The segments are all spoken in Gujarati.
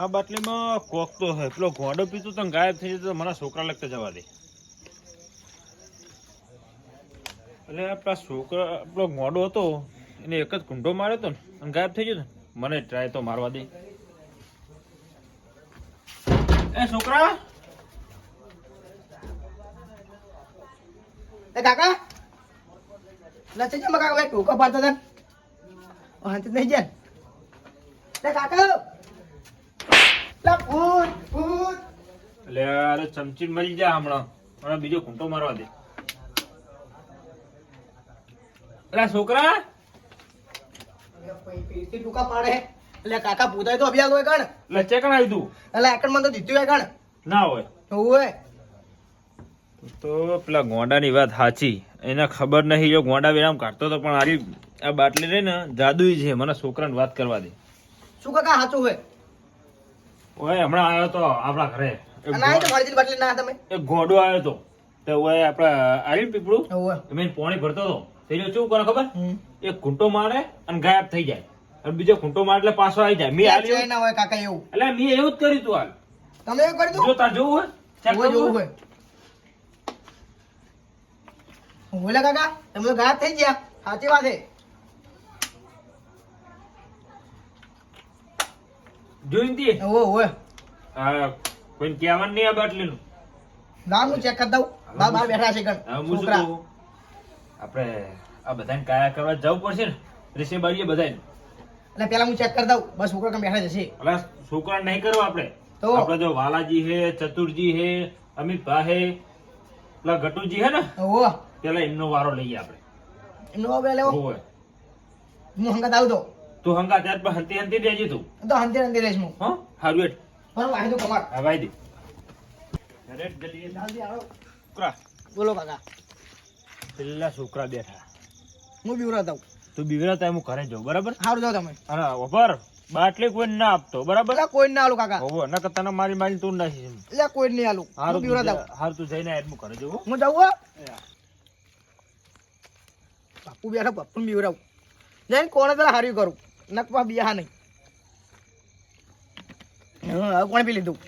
આ બાટલીમાં કોક તો હે. પેલો ગોડો પીતો તો ગાયબ થઈ જતો મારા છોકરા લગતા જવા દે. એટલે આપણા છોકરા, પેલો ગોડો હતો, એને એક જ કુંડો માર્યો તો ને, અને ગાયબ થઈ ગયો ને, મને ટ્રાય તો મારવા દે. એ છોકરા! એ કાકા! લચે જમા કાકા, ભાઈ પાડતો હતા વાંચી નહીં જાય કાકા! એટલે અરે ચમચી મરી જા હમણાં. અને બીજો ઘૂંટો મારવા દે. અલા છોકરા? ટૂંકા પાડે એટલે કાકા તો હોય કણ લચ્ચે કણ આવી તું? એટલે એકણ મને તો દીધું હોય કણ ના હોય. હોય. તો પેલા ગોંડાની વાત સાચી. એને ખબર નહીં જો ગોંડા વિરામ કાઢતો તો પણ આરી આ બાટલી રહી ને જાદુઈ છે. મને છોકરાને વાત કરવા દે. શું કાકા સાચું હોય? ઓય હમણાં આવ્યો તો આપણા ઘરે. એક તો ગોંડો આવ્યો તો. તો ઓય આપણે આવી પીપળું. તમે પાણી ભરતો હતો. તે જો શું કરે ખબર? એક ખૂંટો મારે અને ગાયબ થઈ જાય. અને બીજો ખૂંટો મારે એટલે પાછો આવી જાય. મેં હાલ ના હોય કાકા એવું. એટલે મેં એવું જ કર્યું તું હાલ. તમે એવું કરી દો જો તાર જોવું હોય ચેક જોવું હોય? હોય કાકા તમે તો ગાયબ થઈ ગયા. સાચી વાત છે. જોઈને ઓ હોય આ કોઈને કહેવાનું નહીં આ બાટલીનું. નામ હું ચેક કરતા દઉં બા બાર બેઠા છે ગણ હું છોકરા. આપણે આ બધાને કાયા કરવા જવું પડશે ને. રેસે બારીએ બધાને એટલે પેલા હું ચેક કર દઉં. બસ છોકરા કણ બેઠા જશે. પેલા છોકરા નહીં કરો આપણે. તો? આપણે જો વાલાજી હે ચતુરજી હે અમિતભા હે પેલા ગટુજી હે ને? ઓ પેલા એમનો વારો લઈએ આપણે. એમનો વારો લેવો. ઓય. હું હંગાત આવું તો તું હંગા ત્યાર પર હંતી હંતી રહેજે તું. તો હંતી હંતી રહીશ હું. હો? હારું એટ પણ વાહી તો કમાર હા વાહી દે. અરે જલ્દી જલ્દી આવો છોકરા. બોલો કાકા. પેલા છોકરા બેઠા. હું બીવરાતા હું તું બીવરાતા હું ઘરે જાઉં બરાબર? સારું જાવ તમે. અરે ઓપર બાટલી કોઈ ના આપતો બરાબર? કોઈ ના આલું કાકા. ઓવો નકર તને મારી મારી તું નાખી એટલે કોઈ નહીં આલું. હારું બીવરાતા હારું તું જઈને હું ઘરે જવું હું. જાઉં હો. બાપુ બેઠા બાપુ બીવરાવું. જઈને કોણે પેલા હારી કરું? નકવા બિયા નહીં. હવે કોણે પી લીધું?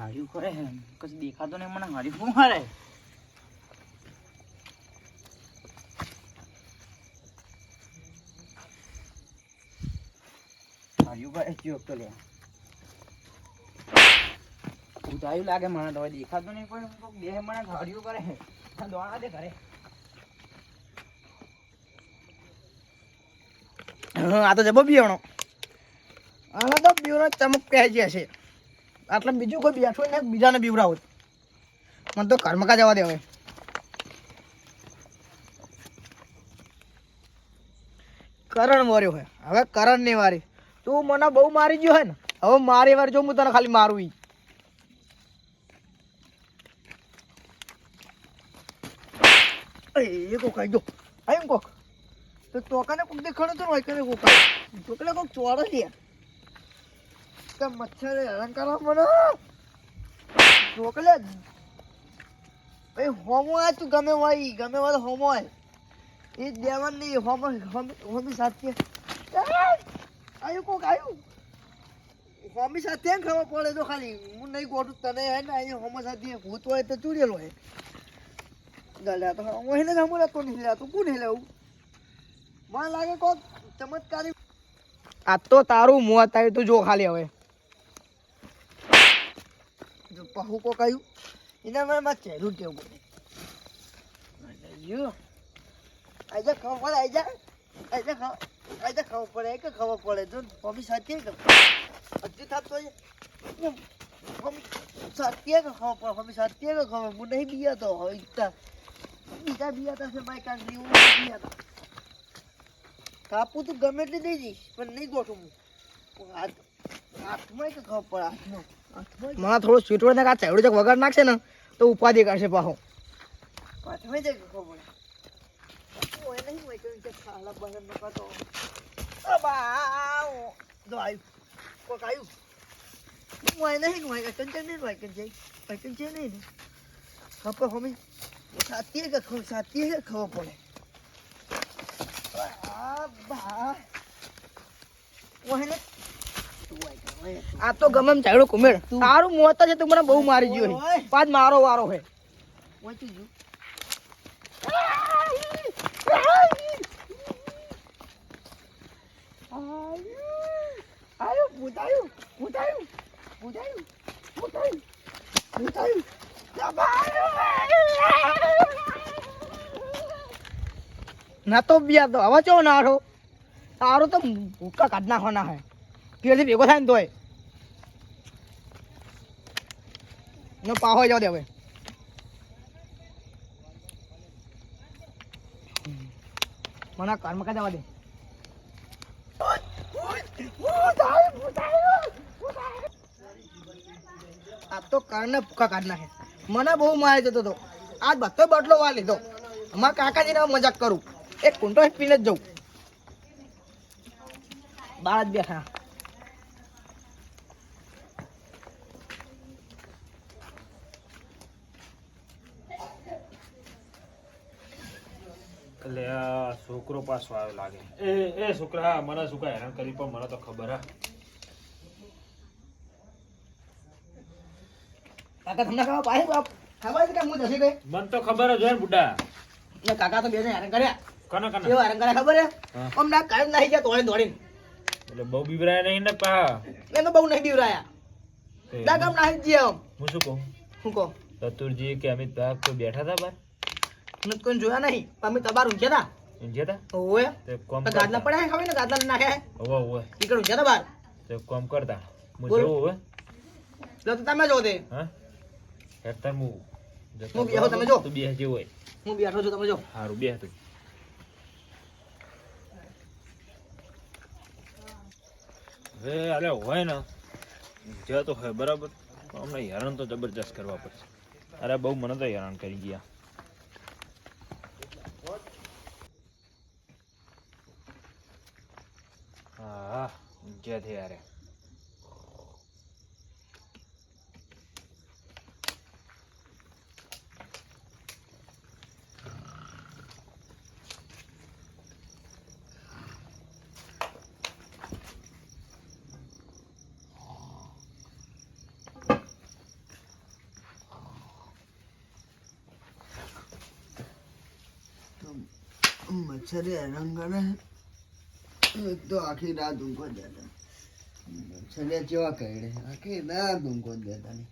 હાર્યું છે. કશું દેખાતો નહીં, મને હાર્યું શું મારે? ઉતાર્યું લાગે મને તો દેખાતું નહીં પણ બે મને ઘડ્યું કરે દોડા દે ઘરે. આ તો જબો બિયાણો. આમાં તો બિયાણો ચમક પહેરી છે આટલે બીજું કોઈ બેઠું ને બીજાને બીવરાવું મને તો કર્મકા જવા દે હવે. કરણ મર્યો હે હવે કરણની વારી. તું મને બહુ મારી ગયો હે ને, હવે મારી વાર જો હું તને ખાલી મારું ઈ. કોક આવી ગયો. કે મચ્છર હેરાન કરો મને. હોમો આ તું ગમે હોય ગમે હોય હોમો એ દેવાનું નહીં હોમી હોમી સાથે આયુ કોક કયું હોમી સાથે ખબર પડે તો ખાલી, હું નહીં ગોઠું, તને હે ને અહીં હોમો સાથે ભૂત હોય તો ચૂડેલો હોય ગલ્યા તો હું એને ને હમું તો નહીં લેતું કોણ નહીં લેવું મને લાગે કોક ચમત્કારી આ તો તારું મોં આવ્યું તું જો ખાલી હવે. જો પહુ કોક આવ્યું એના મને મારે ચહેરું કેવું પડે. જો આજા ખબર આઈ આજા ખબર આજા ખબર પડે કે ખબર પડે. જો મમ્મી સાચી કે હજી થતો સાચી કે ખબર પડે? મમ્મી સાચી કે ખબર હું નહીં બીયા તો હવે બીજા બીયા તો છે મારી કાંઈ હું બીયા તો કાપું તું ગમે એટલી દઈ દઈશ પણ નહીં ગોઠું હું. હાથ હાથમાં કે ખબર પડે? હાથમાં મને થોડું સ્વીટ ને આ ચક વગર નાખશે ને તો ઉપાધિ કરશે પાછો. હાથમાં જ ખબર પડે. નહીં હોય કે ખાલા બહાર ન કાતો અબા જો આવ્યું કોક આવ્યું ngoài નહીં ngoài cái chân નહીં cái chân ngoài cái chân નહીં ખબર હોમી સાતીએ કે ખો સાતીએ કે ખબર પડે આ તો ગમે ચાલો ચાલ્યો કુમેર. તારું મોત છે તું મને બહુ મારી ગયો પાંચ મારો વારો હે. વાંચી જો ભૂતાયું ભૂતાયું ભૂતાયું ભૂતાયું ભૂતાયું ના તો બિયા તો હવે ચો નાઠો તારો તો ભૂકા કાઢ નાખવાના હે. પેલી ભેગો થાય ને તોય. નો પાહો જાવ દે હવે. મને કર્મ કા જવા દે. આ તો કરને ભૂખા કાઢ મને બહુ મારી જતો હતો. આજ બધો બટલો વા લીધો. અમારા કાકાજીને મજાક કરું. એક કુંટો પીને જ જઉં. બાર બેઠા. એટલે આ છોકરો પાછો આવ્યો લાગે. એ એ છોકરા મને શું કાંઈ હેરાન કરી પણ મને તો ખબર હા. કાકા તમને ખબર પાછી બાપ? ખબર છે કે હું જશે ગઈ મને તો ખબર જ હોય ને બુડા. ને કાકા તો બે હેરાન કર્યા. કના કના? કેવા હેરાન કર્યા ખબર છે? હા. આમ ના કાયમ નાહી ગયા દોડીને દોડીને. એટલે બહુ બીવરાય નહીં ને પા. એ તો બહુ નહીં બીવરાયા. દાગમ નાહી ગયા આમ. હું શું કહું? શું કહો? ચતુરજી કે અમિત ભાગ કોઈ બેઠા હતા બાર? મેં કોઈ જોયા નહીં. અમે તબાર ઊંઘ્યા હતા ઓવે હતા તે કોમ ગાદલા પડ્યા ખબર ને? ગાદલા નાખ્યા હવે હવે ઈકડ ઊંઘ્યા હતા બાર. તે કોમ કરતા. હું બોલ. ઓવે. લો તો તમે જો દે હા? હેઠળ હું જતો હું બેહો, તમે જો. તું બેહ જે હોય. હું બેઠો છું તમે જો. સારું બેહ તું. હવે અરે હોય ને જે તો હોય બરાબર. અમને હેરાન તો જબરજસ્ત કરવા પડશે. અરે બહુ મને તો હેરાન કરી ગયા હા ઊંઝ્યા થયા યાર મચ્છરે હેરાન કરે એક તો આખી રાત ઊંઘો જ દેતા કરડે. આખી રાત ઊંઘો જ દેતા નહીં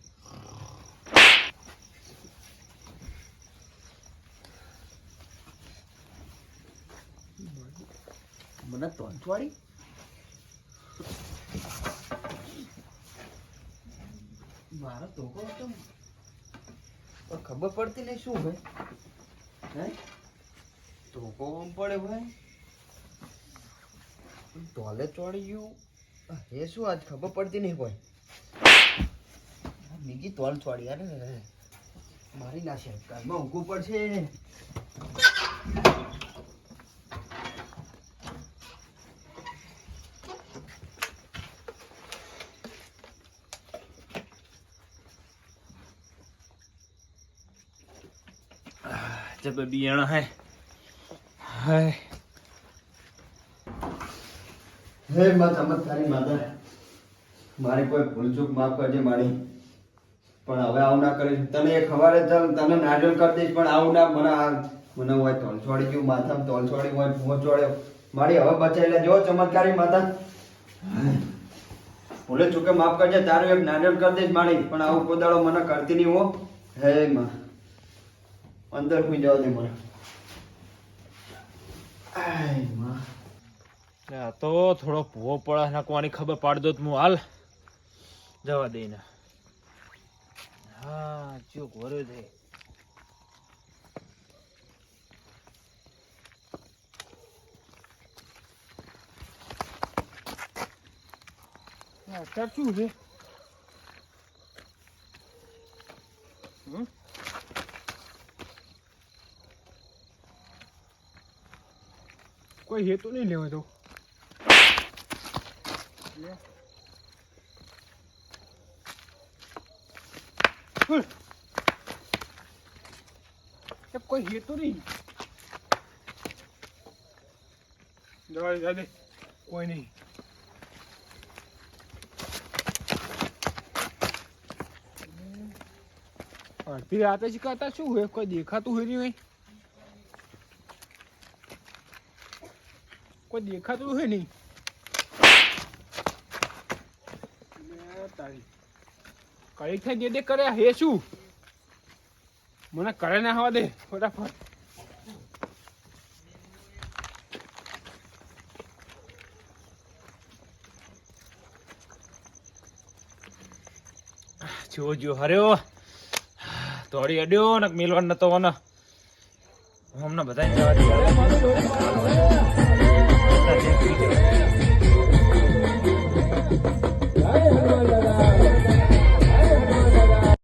મને તોંચવાડી મારો ધોકો હતો ખબર પડતી નહીં શું ભાઈ હે? ધોકો પડે ભાઈ તોલે ચોડી ગયું એ શું આજ ખબર પડતી નહીં કોઈ? બીજી તોલ ચોડી યાર મારી નાશે કાલમાં ઊંઘવું પડશે જબ બિયાણા હે. હાય હે માં ચમત્કારી માતા. મારી કોઈ ભૂલચૂક માફ કરજે મારી. પણ હવે આવું ના કરીશ. તને એ ખબર જ તને નાજલ કરી દઈશ, પણ આવું ના મને આ મને હોય તોલછોડી ગયું, માથામાં તોલછોડી હોય પહોંચોડ્યો મારી હવે બચાવી લે જો ચમત્કારી માતા. ભૂલે ચૂકે માફ કરજે, તારું એક નાજલ કરી દઈશ મારી. પણ આવું કોદાળો મને કરતી નહીં હો. હે માં. અંદર કોઈ જવા દે મને આયમાં. તો થોડો ભૂવો પડે નાખવાની ખબર પાડ દો તો હું હાલ જવા દઈને. હા જો ઘોરે છે. શું છે? કોઈ હેતુ નહીં લેવાય તો. કોઈ હેતું નહીં? જવા દે, જવા દે. કોઈ નહીં. અડધી રાતે શીખવાતા શું હોય? કોઈ દેખાતું હોય નહીં હોય? કોઈ દેખાતું હોય નહીં? તારી કઈ થઈ દે દે કરે, હે શું? મને કરે ના હવા દે, ફટાફટ. જો જો હર્યો. તોડી અડ્યો ને મિલવાન નતો ને હમણાં બધા જવા દે.